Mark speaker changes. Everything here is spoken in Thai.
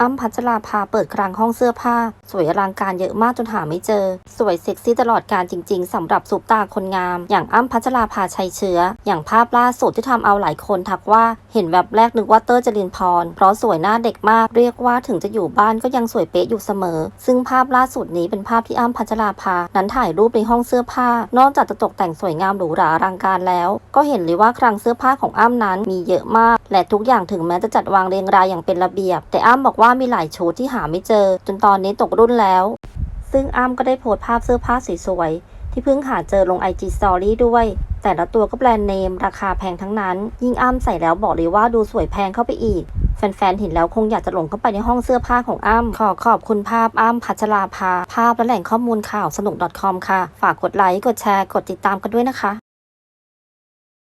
Speaker 1: อ้ำพัชราภาเปิดคลังห้องเสื้อผ้า สวยอลังการเยอะมากจนหาไม่เจอ สวยเซ็กซี่ตลอดการจริง ๆสำหรับซุปตาคนงาม อย่างอ้ำพัชราภาชัยเชื้อ อย่างภาพล่าสุดที่ทำเอาหลายคนทักว่าเห็นแบบแรกนึกว่าเตอร์จรินพร เพราะสวยหน้าเด็กมากเรียกว่าถึงจะอยู่บ้านก็ยังสวยเป๊ะอยู่เสมอ ซึ่งภาพล่าสุดนี้เป็นภาพที่อ้ำพัชราภา นั้นถ่ายรูปในห้องเสื้อผ้า นอกจากจะตกแต่งสวยงามหรูหราอลังการแล้ว ก็เห็นเลยว่าคลังเสื้อผ้าของอ้ำนั้นมีเยอะมาก และทุกอย่างถึงแม้จะจัดวางเรียงรายอย่างเป็นระเบียบ แต่อ้ำบอกว่าว่ามีหลายชุดที่หาไม่เจอ จนตอนนี้ตกรุ่นแล้ว ซึ่งอ้ำก็ได้โพสต์ภาพเสื้อผ้าสวยๆที่เพิ่งหาเจอลง IG Story ด้วย แต่ละตัวก็แบรนด์เนม ราคาแพงทั้งนั้น ยิ่งอ้ำใส่แล้วบอกเลยว่าดูสวยแพงเข้าไปอีก แฟนๆเห็นแล้วคงอยากจะหลงเข้าไปในห้องเสื้อผ้าของอ้ำขอขอบคุณภาพอ้ำพัชราภา ภาพและแหล่งข้อมูลข่าวสนุก .com ค่ะ ฝากกดไลค์กดแชร์กดติดตามกันด้วยนะคะ